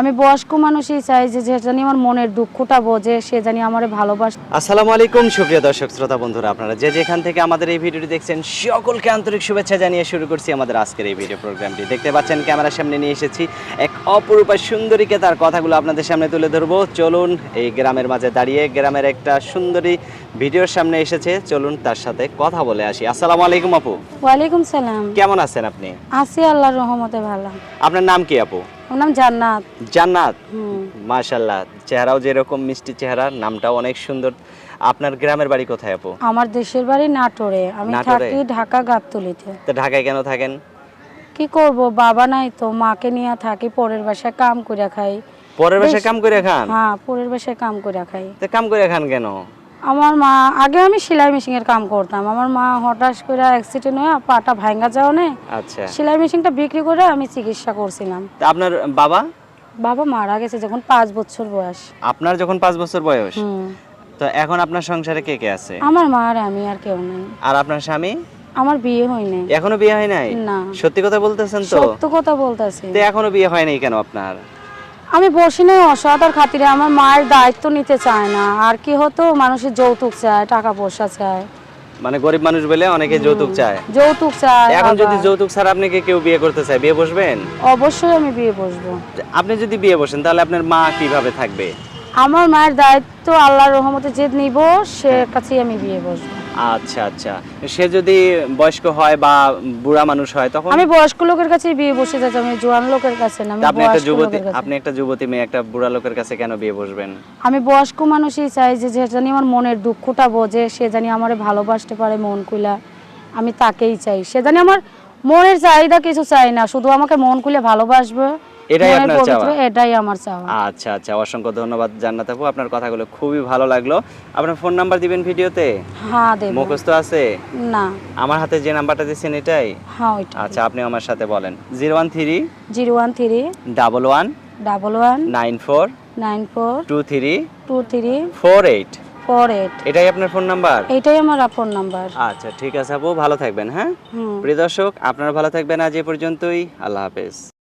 আমি বয়স্ক মানুষই চাই যে যে জানি আমার মনের দুঃখটা বোঝে সে জানি আমারে ভালোবাসে। আসসালামু আলাইকুম সুপ্রিয় দর্শক শ্রোতা বন্ধুরা আপনারা যে যেখান থেকে আমাদের এই ভিডিওটি দেখছেন সকলকে আন্তরিক শুভেচ্ছা জানিয়ে শুরু করছি আমাদের আজকের এই ভিডিও প্রোগ্রামটি। দেখতে পাচ্ছেন ক্যামেরার সামনে নিয়ে এসেছি এক অপরূপা সুন্দরীকে তার কথাগুলো আপনাদের সামনে তুলে ধরবো। চলুন এই গ্রামের মাঝে দাঁড়িয়ে গ্রামের একটা সুন্দরী ভিডিওর সামনে এসেছে। চলুন তার সাথে কথা বলে আসি। আসসালামু আলাইকুম আপু। ওয়ালাইকুম সালাম। কেমন আছেন আপনি? আছি আল্লাহর রহমতে ভালো। আপনার নাম কি আপু? ওর নাম জান্নাত। জান্নাত? মাশাল্লাহ চেহারাও যেরকম মিষ্টি চেহারা নামটাও অনেক সুন্দর। আপনার গ্রামের বাড়ি কোথায় আপু? আমার দেশের বাড়ি নাটোরে। আমি থাকি ঢাকা গাবতলিতে। তো ঢাকায় কেন থাকেন? কি করব? বাবা নাই তো মাকে নিয়ে থাকি পরের বাসায় কাম করে খাই। পরের বাসায় কাম করে খান? হ্যাঁ পরের বাসায় কাম করে খাই। তো কাম করে খান কেন? আমার মা আগে আমি সেলাই মেশিনের কাম করতাম। আমার মা হঠাৎ করে অ্যাক্সিডেন্ট হয়ে পাটা ভাঙ্গা যাওয়া নেই আচ্ছা। সেলাই মেশিনটা বিক্রি করে আমি চিকিৎসা করছিলাম। তা আপনার বাবা? বাবা মারা গেছে যখন পাঁচ বছর বয়স। আপনার যখন পাঁচ বছর বয়স? হুম। তো এখন আপনার সংসারে কে কে আছে? আমার মা আর আমি আর কেউ নেই। আর আপনার স্বামী? আমার বিয়ে হয়নি এখনও বিয়ে হয় নাই? না। সত্যি কথা বলতেছেন তো? সত্য কথা বলতেছি। তো এখনও বিয়ে হয় নাই কেন আপনার? আমি বসি নাই অসহায়তার খাতিরে আমার মায়ের দায়িত্ব নিতে চায় না। আর কি হতো? মানুষের যৌতুক চায় টাকা পয়সা চায়। মানে গরিব মানুষ বলে অনেকে যৌতুক চায়। যৌতুক চায় এখন যদি যৌতুক ছাড়া আপনাকে কেউ বিয়ে করতে চায়? বিয়ে বসবেন? অবশ্যই আমি বিয়ে বসবো। আপনি যদি বিয়ে বসেন তাহলে আপনার মা কীভাবে থাকবে? আমার মায়ের দায়িত্ব আল্লাহর রহমতে যে নিব সে কাছেই আমি বিয়ে বসবো। আচ্ছা আচ্ছা। সে যদি বয়স্ক হয় বা বুড়া মানুষ হয় তখন? আমি বয়স্ক লোকের কাছে বিয়ে বসে যাচ্ছি আমি জোয়ান লোকের কাছে না আমি আপনি একটা যুবতী আপনি একটা যুবতী মেয়ে একটা বুড়া লোকের কাছে কেন বিয়ে বসবেন? আমি বয়স্ক মানুষই চাই যে যে জানি আমার মনের দুঃখটা বোঝে সে জানি আমারে ভালোবাসতে পারে মন খুলা আমি তাকেই চাই। সে জানি আমার মনের চাহিদা কিছু চাই না শুধু আমাকে মন খুলে ভালোবাসবে এটাই আপনার চাওয়া? এটাই আমার চাওয়া। আচ্ছা আচ্ছা অসংখ্য ধন্যবাদ জান্নাত আপু আপনার কথাগুলো খুবই ভালো লাগল। আপনার ফোন নাম্বার দিবেন ভিডিওতে? হ্যাঁ দেব। মুখস্থ আছে? না। আমার হাতে যে নাম্বারটা দিচ্ছেন এটাই? হ্যাঁ ওইটা আচ্ছা আপনি আমার সাথে বলেন। Zero one three zero one three double one double one nine four nine four two three two three four eight. Four eight. এটাই আপনার ফোন নাম্বার? এইটাই আমার ফোন নাম্বার। আচ্ছা ঠিক আছে আপু ভালো থাকবেন হ্যাঁ? প্রিয় দর্শক আপনারা ভালো থাকবেন আজ এ পর্যন্তই। আল্লাহ হাফেজ।